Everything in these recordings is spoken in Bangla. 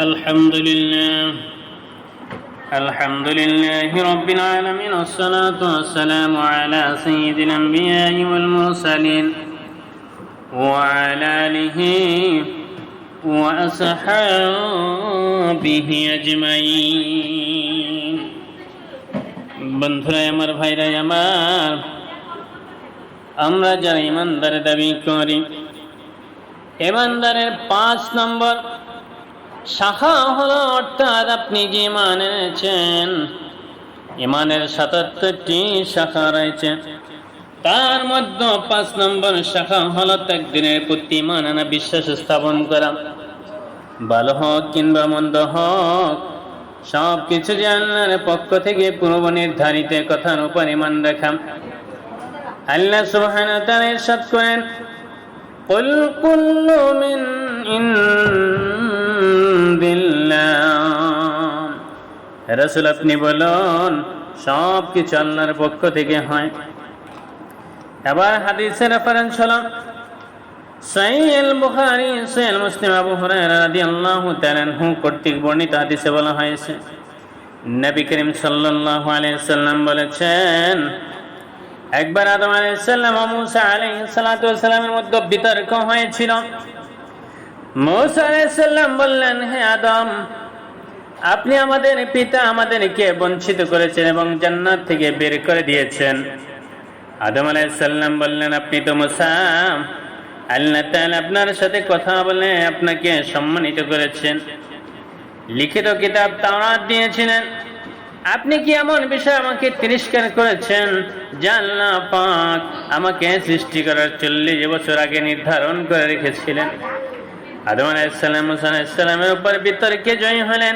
الحمد لله الحمد لله رب العالمين والصلاة والسلام على سيد الأنبياء والمرسلين وعلى آله وأصحابه أجمعين বন্ধুরা আমার ভাইরা আমার আমরা যারা ইমানদার দাবি করি ইমানদারের পাঁচ নম্বর শাখা হলো অর্থাৎ আপনি কি ইমান ইমানের সাতাত্তরটি শাখা রয়েছে। তার মধ্যে পাঁচ নম্বর শাখা হলো তাকদিনের প্রতি মানানা বিশ্বাস স্থাপন করা। ভালো হোক কিংবা মন্দ হোক সব কিছু জানার পক্ষ থেকে পূর্ব নির্ধারিত কথার উপর ইমান রাখা। আল্লাহ সুবহানাহু ওয়া তাআলা ইরশাদ করেন, কুল কুল্লু মিন রাসূল আপনি বলুন, সব কিছু আল্লাহর পক্ষ থেকে হয়। এবার হাদিসের রেফারেন্স হলো সাইল বুখারী সাইল মুসলিম আবু হুরায়রা রাদিয়াল্লাহু তাআলা আনহু কর্তৃক বর্ণিত হাদিসে বলা হয়েছে, নবী করিম সাল্লাল্লাহু আলাইহি সাল্লাম বলেছেন, একবার আদম আলাইহিসসালাম ও মুসা আলাইহিসসালামের মধ্যে বিতর্ক হয়েছিল। মুসা আলাইহিসসালাম বললেন, হে আদম আপনি আমাদের পিতা আমাদেরকে বঞ্চিত করেছেন এবং জান্নাত থেকে বের করে দিয়েছেন। আদম আলাইসাল্লাম বললেন, আপনি তো মুসা। আল্লাহ তাআলা আপনার সাথে কথা বলে আপনাকে সম্মানিত করেছেন। লিখিত কিতাব তাওরাত দিয়েছিলেন। আপনি কি এমন বিষয় আমাকে তিরস্কার করেছেন জানলা পাক আমাকে সৃষ্টি করার চল্লিশ বছর আগে নির্ধারণ করে রেখেছিলেন? আদম আলাইসাল্লাম মুসা আলাইসাল্লামের উপর বিতর্কে জয়ী হলেন।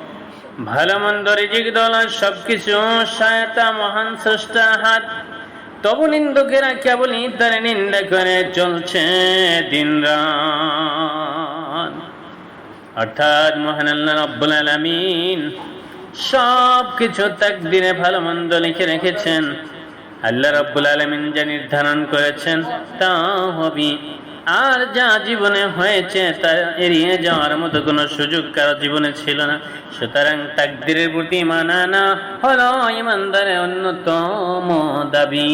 ভালো মন্দ রিজিক সবকিছু সায়তা মহান স্রষ্টা হাত। তবু নিন্দুকেরা কেবলই তার নিন্দা করে চলছে দিন অর্থাৎ মহান আল্লাহ রব্বুল আলমিন সব কিছু তাকদিরে ভালো মন্দ লিখে রেখেছেন। আল্লাহ রব্বুল আলমিন যা নির্ধারণ করেছেন তা হবি। আর যা জীবনে হয়েছে তা এড়িয়ে যাওয়ার মতো কোনো সুযোগ কারও জীবনে ছিল না। সুতরাং তাকদিরের প্রতি মানানা হলো ইমানদারের অন্যতম দাবি।